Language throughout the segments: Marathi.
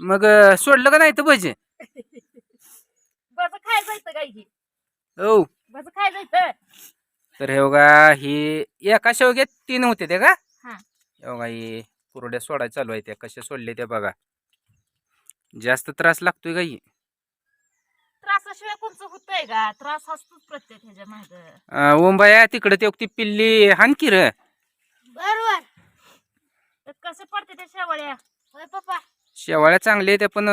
मग अं, सोडलं का नाही तर भजे? बस खाय जायचं काय की हो? बस खाय जायचं? तर हे बघा ही एका शेवग्यात तीन होते ते का? हा. हे बघा ही कुरड्या सोडायला चालू आहे त्या. कशा सोडले त्या बघा. जास्त त्रास लागतोय का ही? त्रासाशिवाय कोणचं होतंय का? त्रास असतोच प्रत्येक ह्याच्या माग. अं, ओंबाया तिकडे ते ती पिल्ली हानकी र? बरोबर. कसे पडते त्या शेवळ्या? होय पप्पा? शेवाळ्या चांगल्या आहेत पण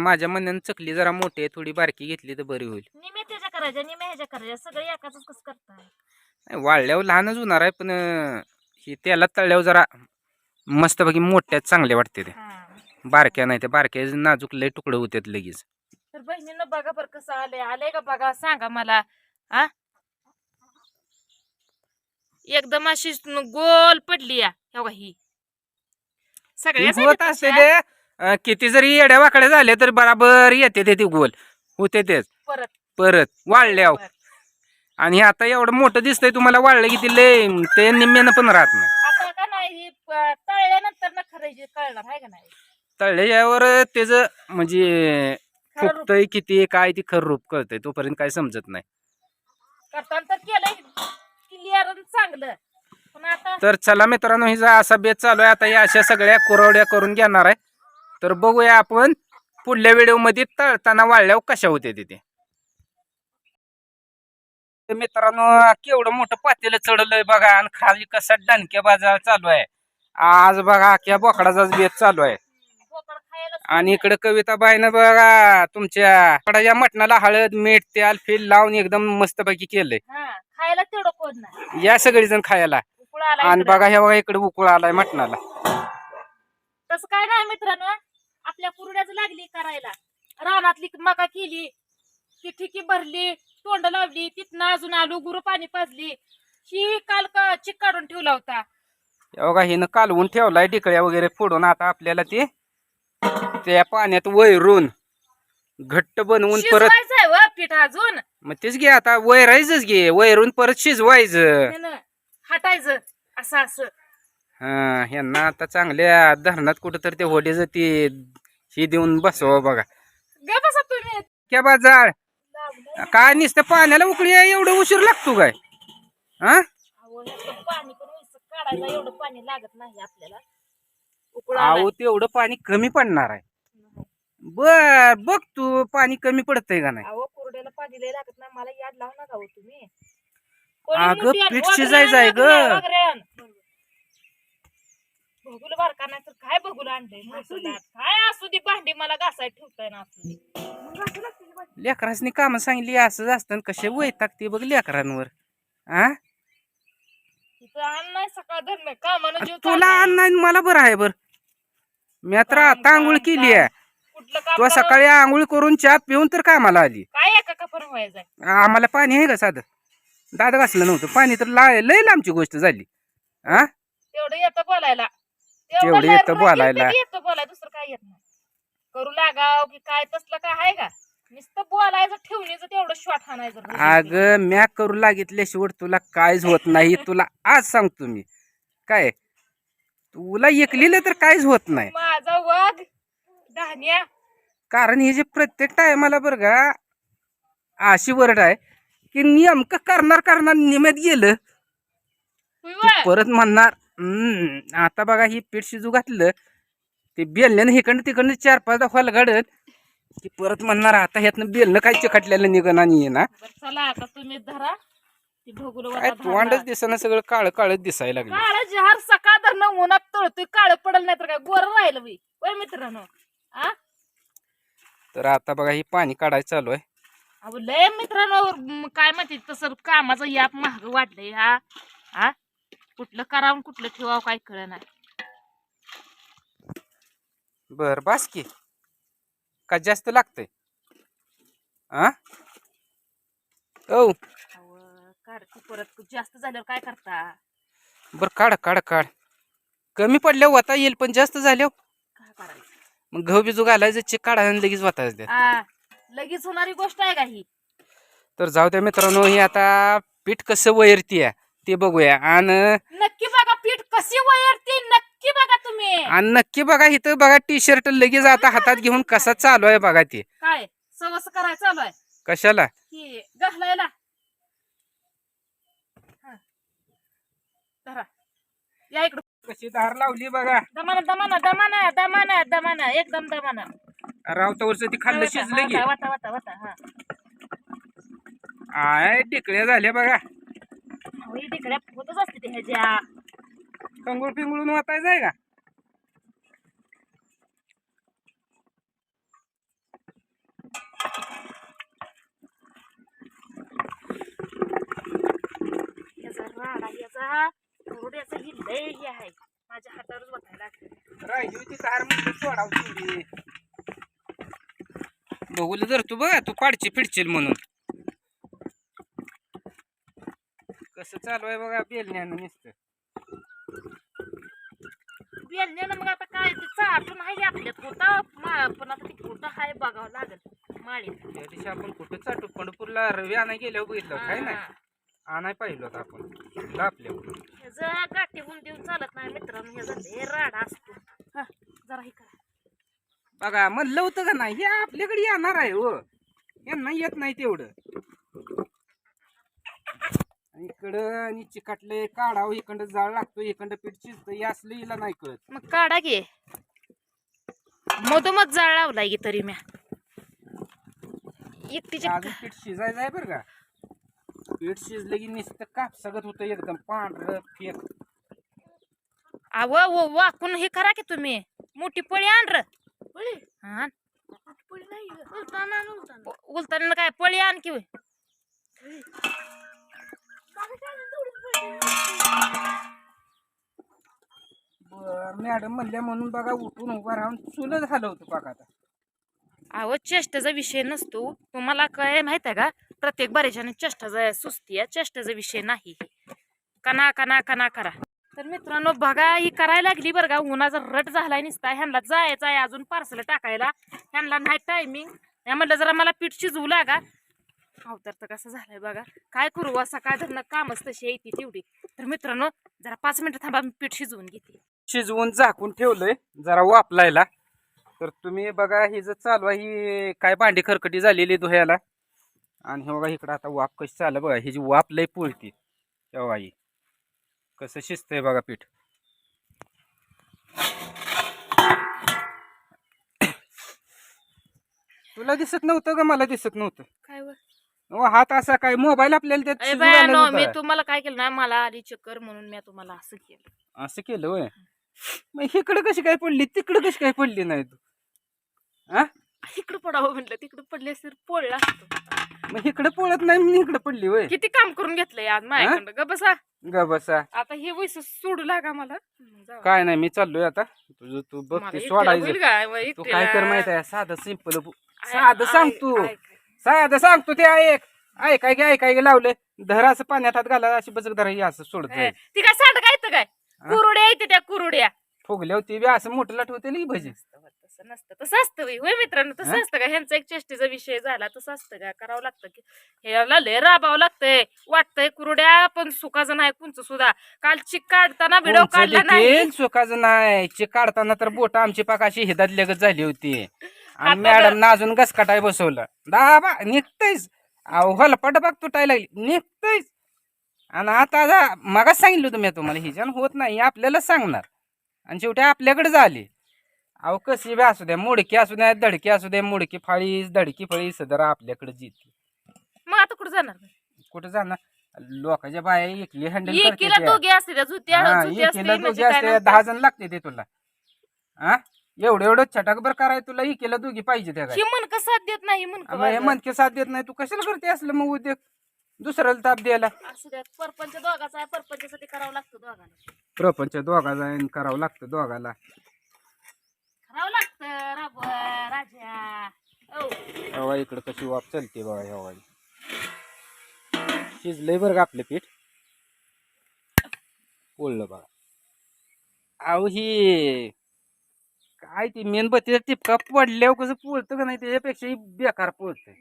माझ्या मनानं चकली जरा मोठी आहे थोडी बारकी घेतली तर बरी होईल. निमे त्याच्या करायच्या निमे ह्याच्या करायच्या सगळे एकाच कसं करताय? नाही, वाळल्यावर लहानच होणार आहे पण अं, ही त्याला तळल्यावर जरा मस्तपैकी मोठ्या चांगल्या वाटते ते हा. बारक्या नाही त्या बारक्या नाजूक लय तुकडं होतात लगेच. तर बहिणीनं बघा बरं कसं आलंय आलंय का बघा सांगा मला आ एकदम अशी न- गोल पडली या हे बघा ही. सगळ्या होत असते ते अं, किती जरी येड्या वाकड्या झाले तर बराबर येते ते ती गोल. होते तेच. परत. परत. आणि आता एवढं मोठं दिसतंय तुम्हाला वाळलं की ते लय ते निम्म्यानं पण राहत नाही. आता का नाही प- तळल्यानंतर ना खरायची कळणार आहे का नाही? तळल्यावर त्याचं म्हणजे खरं रूप. किती काय ती खरं रूप कळतंय तोपर्यंत काय समजत नाही. करताना तर केलंय. क्लिअर चांगलं. पण आता तर चला मित्रांनो हिचा असा बेत चालू आहे. आता या अशा सगळ्या कुरवड्या करून घेणार आहे. तर बघूया आपण पुढल्या व्हिडिओमध्ये तळताना वाळल्यावर कशा होते तिथे तर मित्रांनो केवढं मोठं पातेलं चढलंय बघा आणि खाली कसा डणक्या बाजार चालू आहे. आज बघा अख्ख्या बोकडाचाच बेत चालू आहे. खायला आणि इकडे कविताबाईनं बघा तुमच्या कडाच्या मटणाला हळद मीठ तेल फिल लावून एकदम मस्तपैकी केलंय. खायला तेवढं कोण नाही. या सगळेजण खायला. उकळा आला आणि. बघा हे बघा इकडे उकळ आलाय मटणाला. तसं काय नाही मित्रांनो. आपल्या कुरड्याच लागली करायला. रानातली मका केली ती ठिकी भरली तोंड लावली तिथनं अजून आलू गुरु पाणी पाजली. ही काल का चिक काढून ठेवला होता. बघा हिनं कालवून ठेवलाय टिकळ्या वगैरे फोडून आता आपल्याला ते त्या पाण्यात वैरून घट्ट बनवून परत व पीठ अजून. मग तेच घे आता वैरायचंच घे वैरून परत शिजवायचं. त्यानं हटायचं असं असं. हा ह्यांना आता चांगल्या धरणात कुठं तर ते होडीचं ते ही देऊन बसवा बघा. ग बसा तुम्ही. क्या. काय नुसतं पाण्याला उकळी आहे एवढं उशीर लागतो काय? हा? अहो, ह्याचं पाणी पण नुसतं काढायला एवढं पाणी लागत नाही आपल्याला. उकळा अहो तेवढं पाणी कमी पडणार आहे. बर बघ तू पाणी कमी पडतंय का नाही? अहो कुरड्याला पाणी लय लागत नाही मला याद लावू नका हो तुम्ही. अगं, पीठ शिजायचं आहे ग. बघूला बारका नाही तर काय बघूला आणलंय? काय? असू दे भांडी मला घासाय ठेवताय ना असू? लेकरांनी कामं सांगितली असंच असतं. कसे वैतागते बघ लेकरांवर. तिथं आण नाही सकाळ धरण कामानं जीव तुला चाललाय. अन्न मला बरं आहे बर. मी आता आता आंघोळ केली आहे. कुठलं काम तू करावं? सकाळी आंघोळ करून चहा पिऊन तर कामाला आली. काय एका कपर व्हायचंय? आम्हाला पाणी आहे का साधं? दादा घासलं नव्हतं. पाणी तर ला लय लांबची गोष्ट झाली. हा तेवढं येतं बोलायला. तेवढं लय येतं बोलायला. येतं बोलायला? दुसरं काय येत नाही. करू लागाव की काय तसलं काय आहे का? नुसतं बोलायचं ठेवणीचं तेवढं शॉट हाणायचं अगं म्या करू लागितल्याशिवाय तुला काहीच होत नाही. तुला आज सांगतो मी. काय? तुला एकलीला तर काहीच होत नाही. माझा वाघ धान्या. कारण हे जे प्रत्येक टायमाला बरं का अशी वरड आहे की नेमकं करणार करणार निमेत गेलं. परत म्हणणार "हम्म, आता बघा ही पीठ शिजू घातलं ते बेलण्यानं हिकडनं तिकडनं चार पाचदा फल घडत की परत म्हणणार आता ह्यातनं बेलनं काय चिकटलेलं निघण आणि ना बरं, चला आता तुम्ही धरा. ती भोगुल काय तोंडच दिसणं सगळं काळ काळच दिसायला लागलं. काळ जहार सकाळ धरणं उन्हात तळतोय काळ पडल नाही तर काय? गोर राहिलं बाई. मित्रांनो? आ? तर आता बघा ही पाणी काढायचं चालू आहे. अहो लय मित्रांनो म, काय म्हणते तसं कामाचं याप महाग वाटलंय हा. हा कुठलं करावं कुठलं ठेवावं काय कळ नाही बर बास की का जास्त लागतंय? आ? परत. जास्त झाल्यावर काय करता? बर काढ काढ काढ. कमी पडल्यावर वता येईल पण जास्त झाल्यावर. काय करायचं? मग गहू बिजू घालायचं चिक काढायला आणि लगेच वाटायचं. आ, लगेच होणारी गोष्ट आहे का ही? तर जाऊ द्या मित्रांनो ही आता पीठ कसं वैरती आहे ते बघूया. आणि नक्की बघा पीठ कशी वयरते नक्की बघा. तुम्ही? आणि नक्की बघा इथं बघा टी शर्ट लगेच आता हातात घेऊन कसा चालू आहे बघा ते. काय? सवस करायचं चालू आहे? कशाला? की घालायला? हा. धरा. या इकडं. कशी धार लावली बघा. दमाना दमाना दमाना दमाना दमाना. एकदम दमाना. रावतावरच ती खाल्लं शिजलं की. वाटा वाटा वाटा हा. आय टिकल्या झाल्या बघा. अहो, तिकडे होतच असते ते ह्याच्या. कंगूळ पिंगळून वाचायचं आहे का? राडा याचा थोड्याचा ही लय हे आहे. माझ्या हातावरच बघायला लागलं. राहिली होती धार म्हणजे सोडावची बघूल जर तू बघा तू पाडची फिडशील म्हणून. कसं चालू आहे बघा बेलण्यानं नुसतं. बेलण्यानं मग आता काय ते चाटून आहे आपल्यात होता पण आता ते कुठं आहे बघावं लागेल. माळी त्या दिवशी आपण कुठं चाटू पंढरपूरला रवी आणाय गेल्यावर बघितलं काय नाही. आणाय पाहिलं होतं आपण. ह्याचं गाठी होऊन देऊन चालत नाही मित्रांनो ह्याचा लय राडा असतो. हा, जरा हे करा. बघा म्हणलं होतं का नाही हे आपल्याकडे येणार आहे हो. यांना येत नाही तेवढं. आणि इकडं आणि चिकाटले काढावं इकडं जाळ लागतो इकडं पीठ शिजतं हे असलं हिला नाही कळत. मग काढा घे मधोमध जाळ लावलाय की तरी म्या. एकटीच्या अजून पीठ शिजायचं आहे बरं का? पीठ शिजलं की नुसतं काप सगळं होतं एकदम पांढरं फेक. अव वो वाकून हे करा की तुम्ही. मोठी पळी आण र. पळी? हा पळी नाही उलताना काय पळी आण की बरं मॅडम म्हणल्या म्हणून बघा उठून उभा राहून चुलत झालं होतं बघा आता. अहो चेष्टाचा विषय नसतो. तुम्हाला काय माहीत आहे का? प्रत्येक बरेच्याने चेष्टाचा सुस्ती आहे. चेष्टाचा विषय नाही कना कना कना करा. तर मित्रांनो बघा ही करायला लागली बरं का. उन्हाचा रट झालाय निसता. ह्यांना जायचं आहे अजून पार्सल टाकायला. ह्यांना नाही टायमिंग या म्हणलं जरा मला पीठ शिजवू लागा. अवतार तर कसं झालंय बघा. काय करू? असं काय धरणं कामच तशी येते तेवढी. तर मित्रांनो जरा पाच मिनिटं थांबा मी पीठ शिजवून घेते. शिजवून झाकून ठेवलंय. जरा वापलायला तर तुम्ही बघा ही जर चालू आहे ही काय भांडी खरकटी झालेली धुयाला. आणि हे बघा इकडं आता वाप कशी चालू आहे बघा ही जी वाप लय पोळती तेव्हा ही. कसं शिजतंय बघा पीठ. तुला दिसत नव्हतं का? मला दिसत नव्हतं. काय अहो, हात असा काय मोबाईल आपल्याला त्यात शिजू मी होता. तुम्हाला काय केलं ना मला आली चक्कर म्हणून मी तुम्हाला असं केलं. असं केलं होय? मग इकडं कशी काय पडली? तिकडं कशी काय पडली नाही तू? हा इकडं पडावं म्हटलं तिकडं पडले असते तर पोळला असतो. मग इकडं पळत नाही म्हणून इकडं पडली होय. किती काम करून घेतलंय आज माझ्याकडं ग बसा. ग बसा. आता हे वैस सोडू लागा मला. जाऊ. काय नाही मी चाललोय आता. तुझं तू बघ मला ते एकटीला होईल सोडायचं तू एकटीला- काय कर माहीत आहे साधं सिंपल आय- साधं सांग आय- तू. आय- साधं सांग तू ते ऐक. ऐकाय गे ऐकाय गे लावले. धर असं पाण्यात हात घाला अशी बचक धरा हे असं सोडत जाईल ती काय सांड काय येतं काय? कुरुड्या येते त्या कुरुड्या. फुगल्या होती बी असं मोठं ठेवते की भजी तसं नसतं. तसं असतं होय होय मित्रांनो? तसं हं? असतं का? ह्यांचा एक चेष्टेचा विषय झाला तसं असतं का? करावं लागतं की. ह्याला लय राबावं लागतंय. वाटतंय कुरुड्या पण सुखाचं नाही कुंच सुद्धा. काल चिक काढताना व्हिडिओ काढला नाही. सुखाचं नाही. चे काढताना तर बोट आमची पाक अशी हिदात लगत झाली होती. आणि आता मॅडम अजून गसकाटाय बसवलं. दाबा निघतयच. हलपट बघ तुटायला लागली. निघतयच. आणि आता जा- मगाच सांगितलं होतं मी तुम्हाला हिच्यानं होत नाही हे आपल्याला सांगणार. आणि शेवटी आपल्याकडे झाली. अहो कशी बी असू द्या मुडकी असू द्या धडकी असू द्या मुडकी फाळी धडकी फळी सदरा आपल्याकडे जिथे. मग आता कुठं जाणार कुठं जाणार? लोकांच्या बाया एकली हँडल एकीला दोघे असते त्या जुती म्हणजे काय. दहा जण लागते ते तुला. हा? एवढं एवढं छटाकभर कराय तुला एकीला दोघी पाहिजे त्या ही मनक साथ देत नाही मनक हे मनके साथ देत नाही तू कशाला करते असलं मग उद्योग? दुसऱ्याला ताप द्यायला. असू द्या परपंच दोघाचा आहे परपंचासाठी करावं लागतं दोघांना. प्रपंच दोघा जाईन करावं लागतं दोघाला करावं लागतं राब राजा ओ हवा इकडं कशी वाप चालते बघा हवा शिजलंय बरं का आपलं पीठ. पोळलं बघा. अहो ही काय ती मेणबत्तीचा टिपका पडल्यावर कसं पोळतं का नाही त्याच्यापेक्षा ही बेकार पोळतंय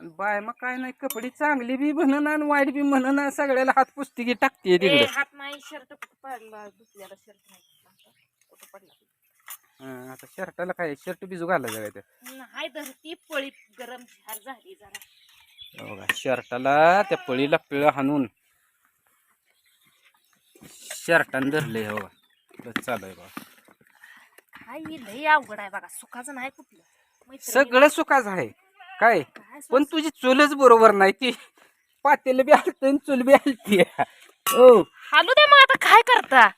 आणि बाय मग काय नाही कपडे चांगली बी म्हणन आणि वाईट बी म्हणन सगळ्याला हात पुस्तिकी टाकते तिकडे. हात नाही शर्ट पडला? दुसऱ्याला शर्ट नाही. कुठं पडला? हं, आता शर्टाला काय शर्ट बिजू घालायचं काय ते नाही धरती पळी गरम झार झाली जरा. हे बघा शर्टाला त्या पळीला पिळं हाणून. शर्टानं धरले हो बघा. चालू आहे बघा. काय लय अवघड आहे बघा. सुखाचं नाही कुठलं. मैत्रिणी- सगळं सुखाच आहे. काय? काय पण तुझी चुलच बरोबर नाही. ती पातेलं बी आणि चुल बी हलती हो. हालू दे मग आता. काय करता?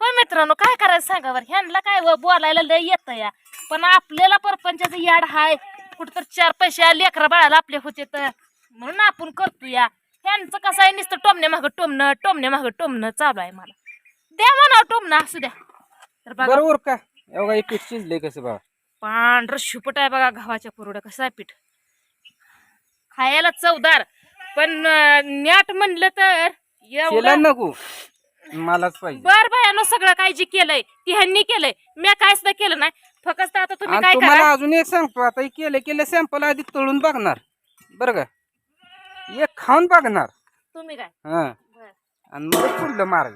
होय मित्रांनो काय करायचं सांगा बरं ह्यांना काय व बोलायला लय येतं या. पण आपल्याला परपंचाचं याड हाय. कुठं चार पैसे लेकरा बाळाला आपले होते तर. म्हणून आपण करतो या. ह्यांचं कसं आहे नुसतं टोमण्या मागं टोमणं टोमण्या मागं टोमणं चालू आहे मला. द्या म्हणा टोमणं असू द्या. तर बघा. बरोबर का? एवढा हे पीठ शिजलंय कसं बघा. पांढरं शुपट आहे बघा गव्हाच्या कुरड्या कसं आहे पीठ? खायला चवदार. पण अं, न्याट म्हणलं तर एवढं नको. मलाच पाहिजे. बर भयानो सगळं काय जे केलंय ती ह्यांनी केलंय. मी काय सुद्धा केलं नाही. फक्त आता तुम्ही आणि काय तुम्हाला करा? अजून एक सांगतो आता हे केले केले सॅम्पल आधी तळून बघणार. बरं का? एक खाऊन बघणार. तुम्ही काय? हा. बर. आणि मग पुढलं मार्ग.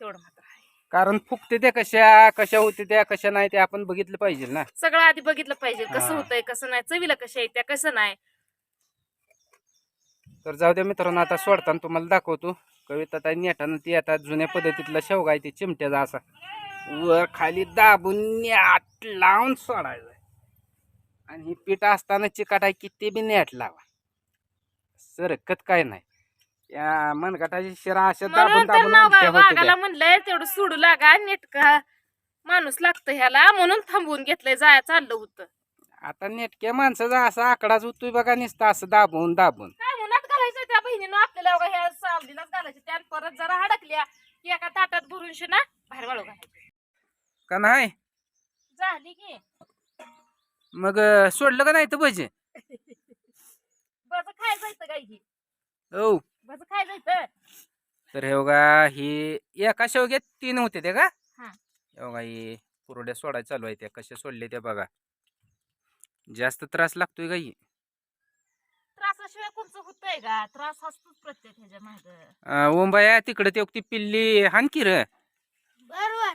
तेवढं मात्र आहे. कारण फुकते त्या कशा कशा होते त्या कशा नाही ते आपण बघितलं पाहिजे ना. सगळं आधी बघितलं पाहिजे कसं हा. होतंय कसं नाही चवीला कशा येत्या कसं नाही. तर जाऊ द्या मित्रांनो आता सोडताना तुम्हाला दाखवतो. कविता ताई नेटानं ती आता जुन्या पद्धतीतला शेवगा आहे ती चिमट्याचा असा. वर खाली दाबून नेट लावून सोडायचं. आणि ही पीठ असताना चिकाट आहे किती बी नेट लावा. सरकत काय नाही. या मनगटाची शिरा अशा दाबून दाबून उलट्या त्या. म्हणलंय तेवढं सोडू लागा नेटका माणूस लागतं ह्याला म्हणून थांबवून घेतलंय जाया चाललं होतं. आता नेटक्या माणसाचा असा आकडाच होतोय बघा नुसता असं दाबून दाबून. घालायचं त्या बहिणीनं आपल्याला बघा ह्या सावलीलाच घालायचं. त्या परत जरा हडकल्या की एका ताटात भरून ना बाहेर वाळू घालायची. का नाही? झाली की. मग अं, सोडलं का नाही तर पाहिजे बस खाय जायचं काय ही? हो बस खाय जायचं? तर हे बघा ही एका शेवग्यात तीन होते ते का? हा. हे बघा ही कुरड्या सोडायला चालू आहे त्या. कशा सोडले त्या बघा. जास्त त्रास लागतोय का ही? त्रासाशिवाय कोणचं होतंय का? त्रास असतोच प्रत्येक ह्याच्या माग. अं, ओंबाया तिकडे ते ती पिल्ली हान की र? बरोबर.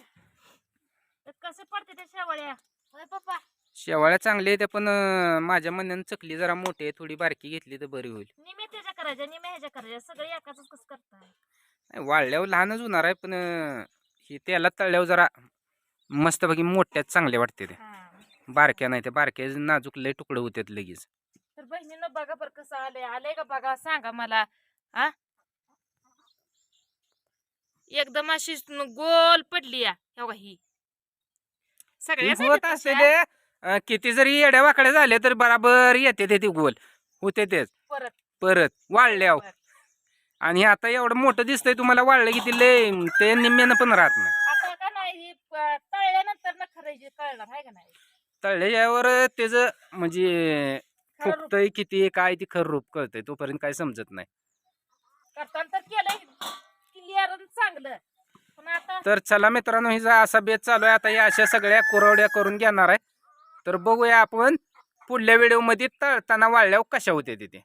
कसे पडते त्या शेवळ्या? होय पप्पा. शेवाळ्या चांगल्या आहेत पण अं, माझ्या मनानं चकली जरा मोठी आहे थोडी बारकी घेतली तर बरी होईल. निमे त्याच्या करायच्या निमे ह्याच्या करायच्या सगळे एकाच कसं करताय? नाही, वाळल्यावर लहानच होणार आहे पण अं, ही त्याला तळल्यावर जरा मस्तपैकी मोठ्यात चांगले वाटते ते. हा. बारक्या नाही ते बारक्या नाजूक लय तुकडं होतात लगेच. तर बघा बरं कसं आलंय. आलंय का बघा? सांगा मला. आ एकदम अशी गोल पडली या. हे ही. होत असते ते. अं, किती जरी येड्या वाकड्या झाल्या तर बराबर येते ते ती गोल. होते तेच. परत. परत. परत. आणि हे आता एवढं मोठं दिसतंय तुम्हाला वाळलं किती लय. ते निम्म्यानं पण राहत नाही. आता का नाही? ही तळल्यानंतर ना खरायची कळणार आहे का नाही? तळल्यावर त्याचं म्हणजे खरं फुकतंय किती काय ती खरं रूप कळतंय तोपर्यंत काय समजत नाही. करताना तर केलंय. क्लिअर चांगलं. पण आता तर चला मित्रांनो हिचा असा बेत चालू आहे. आता या अशा सगळ्या कुरवड्या करून घेणार आहे. तर बघूया आपण पुढल्या व्हिडिओमध्ये तळताना वाळल्यावर कशा होते तिथे